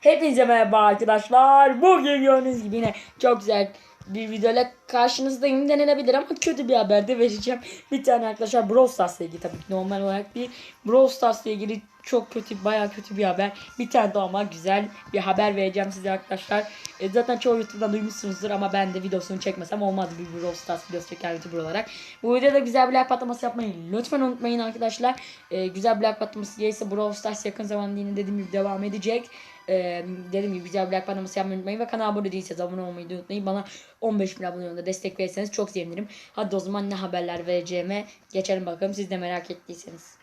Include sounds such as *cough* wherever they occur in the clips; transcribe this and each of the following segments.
Hepinize merhaba arkadaşlar. Bugün gördüğünüz gibi yine çok güzel bir videoyla karşınızdayım denilebilir ama kötü bir haber de vereceğim. Bir tane arkadaşlar Brawl Stars'la ilgili tabii normal olarak bir Brawl Stars'la ilgili çok kötü baya kötü bir haber. Bir tane de ama güzel bir haber vereceğim size arkadaşlar. E, zaten çoğu YouTube'dan duymuşsunuzdur ama ben de videosunu çekmesem olmaz bir Brawl Stars videosu çeken YouTuber olarak. Bu videoda güzel bir like patlaması yapmayı lütfen unutmayın arkadaşlar. E, güzel bir like patlaması gelirse Brawl Stars yakın zamanda yine dediğim gibi devam edecek. Ee, dediğim gibi güzel bir like patlaması yapmayı unutmayın ve kanala abone değilseniz abone olmayı unutmayın. Bana 15 bin abone yolunda destek verirseniz çok sevinirim. Hadi o zaman ne haberler vereceğime geçelim bakalım siz de merak ettiyseniz.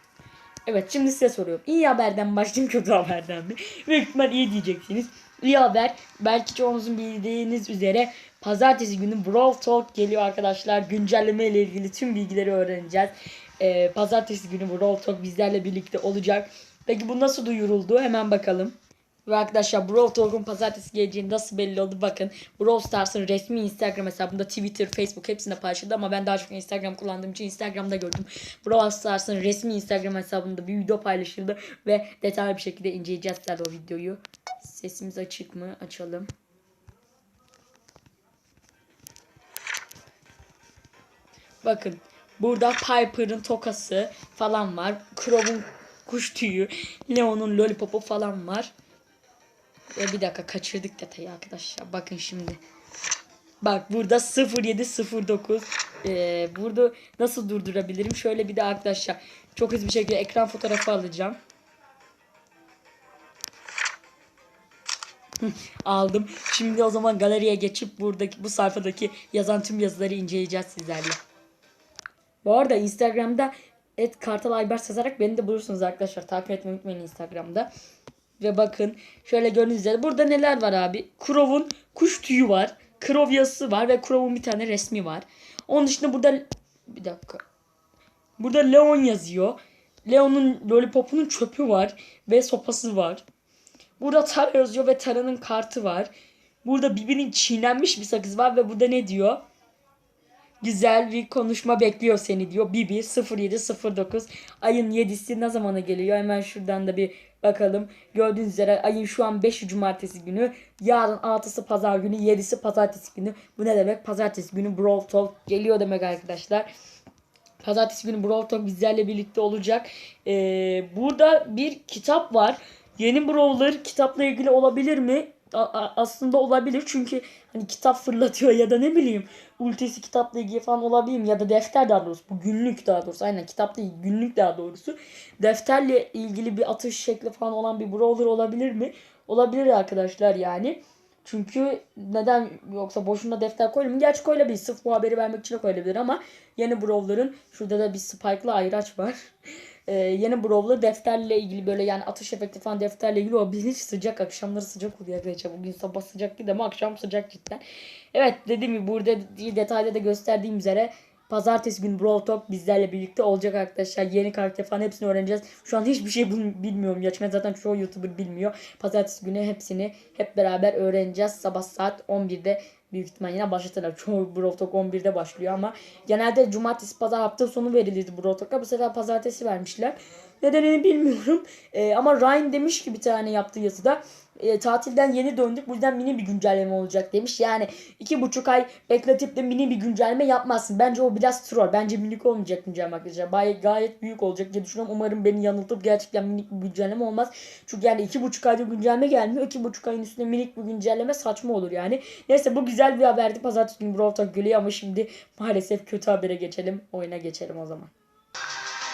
Evet şimdi size soruyorum. İyi haberden başlayayım kötü haberden mi? Büyük ihtimal iyi diyeceksiniz. İyi haber belki çoğunuzun bildiğiniz üzere pazartesi günü Brawl Talk geliyor arkadaşlar. Güncelleme ile ilgili tüm bilgileri öğreneceğiz. Ee, pazartesi günü Brawl Talk bizlerle birlikte olacak. Peki bu nasıl duyuruldu? Hemen bakalım. Ve arkadaşlar Brawl Talk'un pazartesi geleceği nasıl belli oldu bakın. Brawl Stars'ın resmi Instagram hesabında Twitter, Facebook hepsinde paylaşıldı ama ben daha çok Instagram kullandığım için Instagram'da gördüm. Brawl Stars'ın resmi Instagram hesabında bir video paylaşıldı ve detaylı bir şekilde inceleyeceğiz o videoyu. Sesimiz açık mı? Açalım. Bakın burada Piper'ın tokası falan var. Crow'un kuş tüyü, Leon'un lollipopu falan var. Ve bir dakika kaçırdık detayı arkadaşlar. Bakın şimdi. Bak burada 0709. Ee, burada nasıl durdurabilirim? Şöyle bir de arkadaşlar çok hızlı bir şekilde ekran fotoğrafı alacağım. Aldım. Şimdi o zaman galeriye geçip buradaki bu sayfadaki yazan tüm yazıları inceleyeceğiz sizlerle. Bu arada Instagram'da et Kartal Aybars yazarak beni de bulursunuz arkadaşlar. Takip etmeyi unutmayın Instagram'da. Ve bakın şöyle gördüğünüz üzere burada neler var abi? Crow'un kuş tüyü var. Yazısı var ve Crow'un bir tane resmi var. Onun dışında burada bir dakika. Burada Leon yazıyor. Leon'un lollipopunun çöpü var ve sopası var. Burada Tara yazıyor ve Tara'nın kartı var. Burada Bibi'nin çiğnenmiş bir sakız var ve burada ne diyor? Güzel bir konuşma bekliyor seni diyor. Bibi 0709 ayın 7'si ne zamana geliyor? Hemen şuradan da bir bakalım. Gördüğünüz üzere ayın şu an 5'i cumartesi günü. Yarın 6'sı pazar günü. 7'si pazartesi günü. Bu ne demek? Pazartesi günü Brawl Talk geliyor demek arkadaşlar. Pazartesi günü Brawl Talk bizlerle birlikte olacak. Ee, burada bir kitap var. Yeni Brawler kitapla ilgili olabilir mi? Aslında olabilir çünkü hani kitap fırlatıyor ya da ne bileyim ultisi kitapla ilgili falan olabilir ya da defter daha doğrusu bu günlük daha doğrusu aynen kitap değil günlük daha doğrusu defterle ilgili bir atış şekli falan olan bir brawler olabilir mi? Olabilir arkadaşlar yani. Çünkü neden yoksa boşuna defter koyalım. Gerçi koyulabilir. Sırf bu haberi vermek için koyulabilir ama yeni Brawler'ın şurada da bir Spike'lı ayraç var. *laughs* Ee, yeni Brawler defterle ilgili böyle yani atış efekti falan defterle ilgili o hiç sıcak akşamları sıcak oluyor arkadaşlar. Bugün sabah sıcak değil ama akşam sıcak cidden. Evet dediğim gibi burada detayda da gösterdiğim üzere Pazartesi günü Brawl Talk bizlerle birlikte olacak arkadaşlar. Yeni karakter falan hepsini öğreneceğiz. Şu an hiçbir şey bil- bilmiyorum. Gerçekten zaten çoğu YouTuber bilmiyor. Pazartesi günü hepsini hep beraber öğreneceğiz. Sabah saat 11'de büyük ihtimal yine başlatırlar. Çoğu Brawl Talk 11'de başlıyor ama genelde cumartesi pazar hafta sonu verilirdi Brawl. Bu sefer pazartesi vermişler. Nedenini bilmiyorum. Ee, ama Ryan demiş ki bir tane yaptığı yazıda e, tatilden yeni döndük. Bu yüzden mini bir güncelleme olacak demiş. Yani iki buçuk ay bekletip de mini bir güncelleme yapmazsın. Bence o biraz troll. Bence minik olmayacak güncelleme arkadaşlar. Gayet, gayet büyük olacak diye düşünüyorum. Umarım beni yanıltıp gerçekten minik bir güncelleme olmaz. Çünkü yani iki buçuk ayda güncelleme gelmiyor. iki buçuk ayın üstünde minik bir güncelleme saçma olur yani. Neyse bu güzel bir haberdi. Pazartesi günü Brawl Talk geliyor ama şimdi maalesef kötü habere geçelim. Oyuna geçelim o zaman.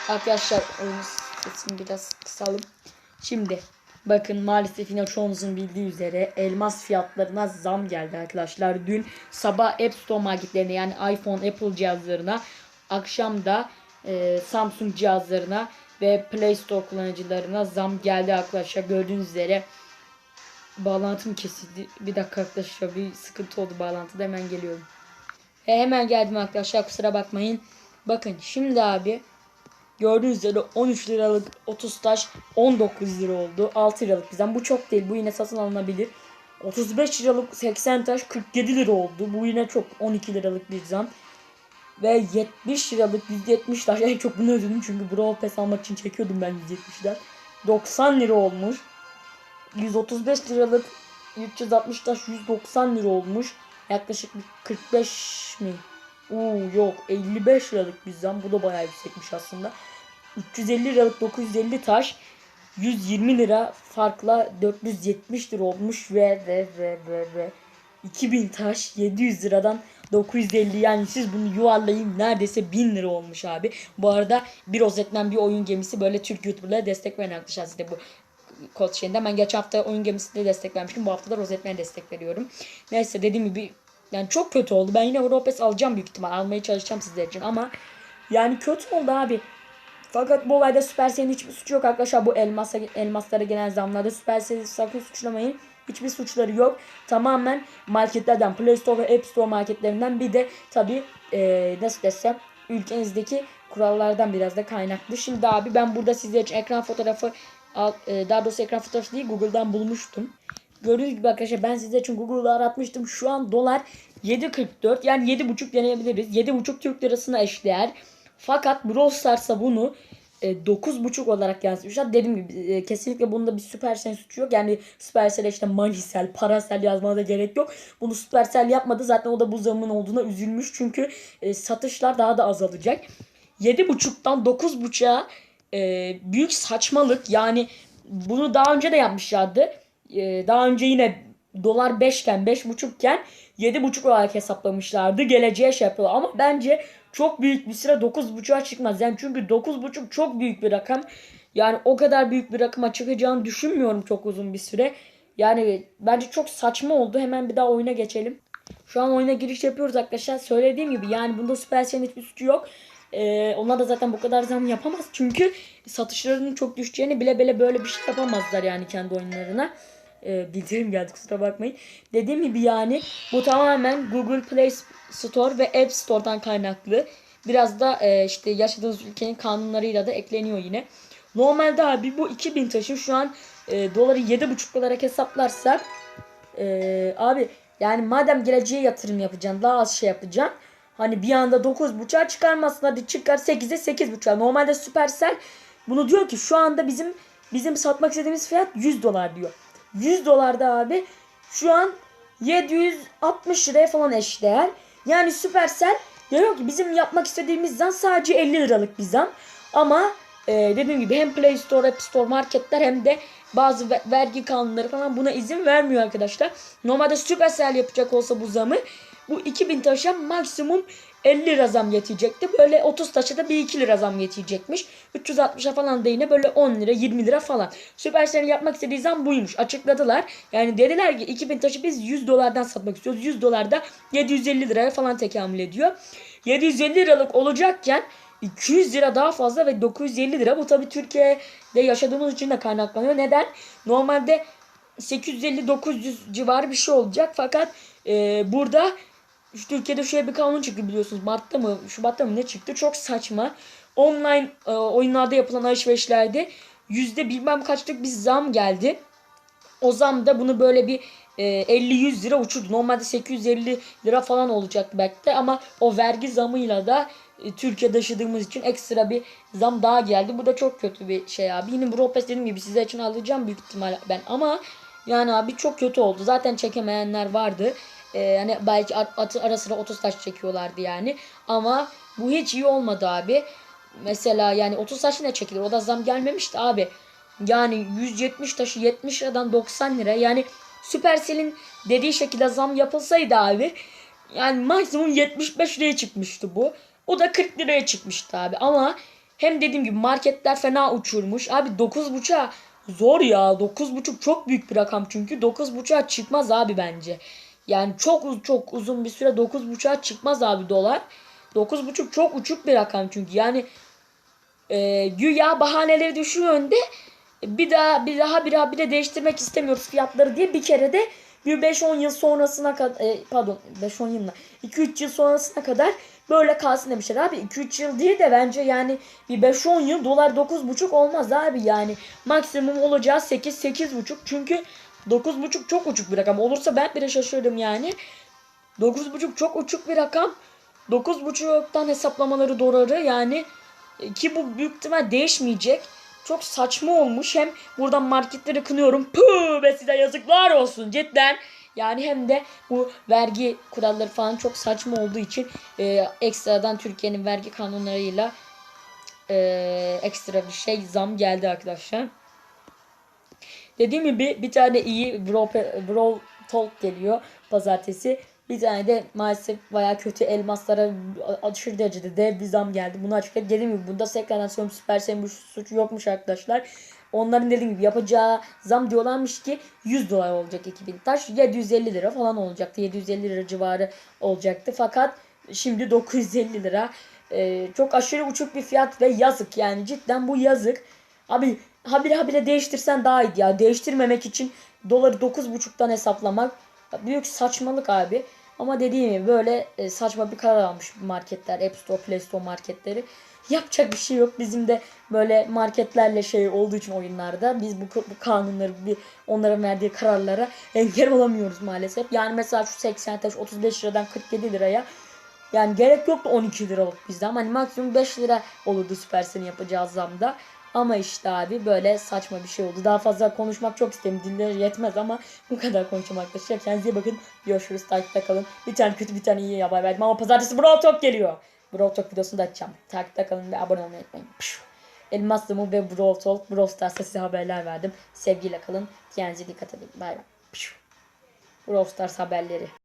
Arkadaşlar oyunu sesini biraz kısalım. Şimdi bakın maalesef yine çoğunuzun bildiği üzere elmas fiyatlarına zam geldi arkadaşlar. Dün sabah App Store marketlerine yani iPhone, Apple cihazlarına akşam da e, Samsung cihazlarına ve Play Store kullanıcılarına zam geldi arkadaşlar. Gördüğünüz üzere bağlantım kesildi. Bir dakika arkadaşlar bir sıkıntı oldu bağlantıda hemen geliyorum. E, hemen geldim arkadaşlar kusura bakmayın. Bakın şimdi abi Gördüğünüz üzere 13 liralık 30 taş 19 lira oldu. 6 liralık bizden. Bu çok değil. Bu yine satın alınabilir. 35 liralık 80 taş 47 lira oldu. Bu yine çok 12 liralık bir zam. Ve 70 liralık 170 taş. *laughs* En çok bunu ödedim çünkü Brawl Pass almak için çekiyordum ben 170'den. 90 lira olmuş. 135 liralık 360 taş 190 lira olmuş. Yaklaşık bir 45 mi? Oo yok 55 liralık bir zam. Bu da bayağı yüksekmiş aslında. 350 liralık 950 taş 120 lira farkla 470 lira olmuş ve ve ve ve ve 2000 taş 700 liradan 950 yani siz bunu yuvarlayın neredeyse 1000 lira olmuş abi. Bu arada bir rozetten bir oyun gemisi böyle Türk YouTuber'lara destek veren arkadaşlar size bu kod şeyinde. Ben geçen hafta oyun gemisine destek vermiştim. Bu hafta da rozetmeye destek veriyorum. Neyse dediğim gibi yani çok kötü oldu. Ben yine Europes alacağım büyük ihtimal. Almaya çalışacağım sizler için ama yani kötü oldu abi. Fakat bu olayda Supercell'in hiçbir suçu yok arkadaşlar. Bu elmasa, elmaslara gelen zamlarda Supercell'i sakın suçlamayın. Hiçbir suçları yok. Tamamen marketlerden, Play Store ve App Store marketlerinden bir de tabi nasıl desem ülkenizdeki kurallardan biraz da kaynaklı. Şimdi abi ben burada sizler için ekran fotoğrafı e, daha doğrusu ekran fotoğrafı değil Google'dan bulmuştum. Gördüğünüz gibi arkadaşlar ben sizler için Google'da aratmıştım. Şu an dolar 7.44 yani 7.5 deneyebiliriz. 7.5 Türk lirasına eşdeğer. Fakat Brawl Stars'a bunu e, 9.5 olarak yansıtmışlar. Dediğim gibi e, kesinlikle bunda bir Supercell suçu yok. Yani Supercell'e işte Manisel, Parasel yazmana da gerek yok. Bunu Supercell yapmadı. Zaten o da bu zamın olduğuna üzülmüş. Çünkü e, satışlar daha da azalacak. 7.5'tan 9.5'a e, büyük saçmalık. Yani bunu daha önce de yapmışlardı. E, daha önce yine dolar 5 iken 5.5 iken 7.5 olarak hesaplamışlardı. Geleceğe şey yapıyorlar. Ama bence çok büyük bir süre 9.5'a çıkmaz. Yani çünkü 9.5 çok büyük bir rakam. Yani o kadar büyük bir rakama çıkacağını düşünmüyorum çok uzun bir süre. Yani bence çok saçma oldu. Hemen bir daha oyuna geçelim. Şu an oyuna giriş yapıyoruz arkadaşlar. Söylediğim gibi yani bunda Supercell'in hiçbir suçu yok. Ee, onlar da zaten bu kadar zam yapamaz. Çünkü satışlarının çok düşeceğini bile bile böyle bir şey yapamazlar yani kendi oyunlarına. Ee, bildirim geldi kusura bakmayın. Dediğim gibi yani bu tamamen Google Play Store ve App Store'dan kaynaklı. Biraz da e, işte yaşadığınız ülkenin kanunlarıyla da ekleniyor yine. Normalde abi bu 2000 taşı şu an e, doları 7,5 olarak hesaplarsak e, abi yani madem geleceğe yatırım yapacaksın daha az şey yapacaksın. Hani bir anda 9.5'a çıkarmazsın hadi çıkar 8'e 8.5'a. Normalde Supercell bunu diyor ki şu anda bizim bizim satmak istediğimiz fiyat 100 dolar diyor. 100 dolarda abi şu an 760 liraya falan eşdeğer. Yani Supercell diyor ki bizim yapmak istediğimiz zam sadece 50 liralık bir zam. Ama e, dediğim gibi hem Play Store, App Store marketler hem de bazı ve- vergi kanunları falan buna izin vermiyor arkadaşlar. Normalde Supercell yapacak olsa bu zamı bu 2000 taşa maksimum 50 lira zam yetecekti. Böyle 30 taşa da bir 2 lira zam yetecekmiş. 360'a falan da yine böyle 10 lira 20 lira falan. Supercell'in yapmak istediği zam buymuş. Açıkladılar. Yani dediler ki 2000 taşı biz 100 dolardan satmak istiyoruz. 100 dolar da 750 liraya falan tekamül ediyor. 750 liralık olacakken 200 lira daha fazla ve 950 lira. Bu tabi Türkiye'de yaşadığımız için de kaynaklanıyor. Neden? Normalde 850-900 civarı bir şey olacak. Fakat e, burada şu Türkiye'de şöyle bir kanun çıktı biliyorsunuz. Mart'ta mı Şubat'ta mı ne çıktı? Çok saçma. Online e, oyunlarda yapılan alışverişlerde yüzde bilmem kaçlık bir zam geldi. O zam da bunu böyle bir e, 50-100 lira uçurdu. Normalde 850 lira falan olacaktı belki de ama o vergi zamıyla da e, Türkiye'de yaşadığımız için ekstra bir zam daha geldi. Bu da çok kötü bir şey abi. Yine Brawl Pass dediğim gibi size için alacağım büyük ihtimal ben ama yani abi çok kötü oldu. Zaten çekemeyenler vardı. Ee, hani belki atı ara sıra 30 taş çekiyorlardı yani. Ama bu hiç iyi olmadı abi. Mesela yani 30 taş ne çekilir? O da zam gelmemişti abi. Yani 170 taşı 70 liradan 90 lira. Yani Supercell'in dediği şekilde zam yapılsaydı abi yani maksimum 75 liraya çıkmıştı bu. O da 40 liraya çıkmıştı abi. Ama hem dediğim gibi marketler fena uçurmuş. Abi 9.5'a zor ya. 9.5 çok büyük bir rakam çünkü. 9.5'a çıkmaz abi bence. Yani çok çok uzun bir süre 9.5'a çıkmaz abi dolar. 9.5 çok uçuk bir rakam çünkü. Yani e, güya bahaneleri düşüyor önde. Bir daha bir daha bir daha bir de değiştirmek istemiyoruz fiyatları diye bir kere de bir 5-10 yıl sonrasına kadar pardon 5-10 yılla 2-3 yıl sonrasına kadar böyle kalsın demişler abi 2-3 yıl değil de bence yani bir 5-10 yıl dolar 9.5 olmaz abi yani maksimum olacağı 8-8.5 çünkü 9.5 çok uçuk bir rakam olursa ben bile şaşırdım yani 9.5 çok uçuk bir rakam 9.5'tan hesaplamaları doları yani ki bu büyük ihtimal değişmeyecek. çok saçma olmuş. Hem buradan marketleri kınıyorum. Püh be size yazıklar olsun cidden. Yani hem de bu vergi kuralları falan çok saçma olduğu için e, ekstradan Türkiye'nin vergi kanunlarıyla e, ekstra bir şey zam geldi arkadaşlar. Dediğim gibi bir tane iyi bro, bro talk geliyor pazartesi. Bir tane de maalesef baya kötü elmaslara aşırı derecede dev bir zam geldi. Bunu açıkladı. Dediğim gibi bunda söylüyorum Supercell'in bir suçu yokmuş arkadaşlar. Onların dediğim gibi yapacağı zam diyorlarmış ki 100 dolar olacak 2000 taş. 750 lira falan olacaktı. 750 lira civarı olacaktı. Fakat şimdi 950 lira. Ee, çok aşırı uçuk bir fiyat ve yazık yani cidden bu yazık. Abi habire habire değiştirsen daha iyi ya. Değiştirmemek için doları 9.5'tan hesaplamak büyük saçmalık abi. Ama dediğim gibi böyle e, saçma bir karar almış marketler, App Store, Play Store marketleri. Yapacak bir şey yok. Bizim de böyle marketlerle şey olduğu için oyunlarda biz bu, bu kanunları, bir, onların verdiği kararlara engel olamıyoruz maalesef. Yani mesela şu 80 taş 35 liradan 47 liraya yani gerek yoktu 12 liralık bizde ama hani maksimum 5 lira olurdu Supercell'in yapacağı zamda. Ama işte abi böyle saçma bir şey oldu. Daha fazla konuşmak çok isterim. Dilleri yetmez ama bu kadar konuşacağım arkadaşlar. Kendinize bakın. Görüşürüz. Takipte kalın. Bir tane kötü bir tane iyi haber verdim ama pazartesi Brawl Talk geliyor. Brawl Talk videosunu da açacağım. Takipte kalın ve abone olmayı unutmayın. Pşş. Elmas Dumu ve Brawl Talk. Brawl Stars'ta size haberler verdim. Sevgiyle kalın. Kendinize dikkat edin. Bay bay. Brawl Stars haberleri.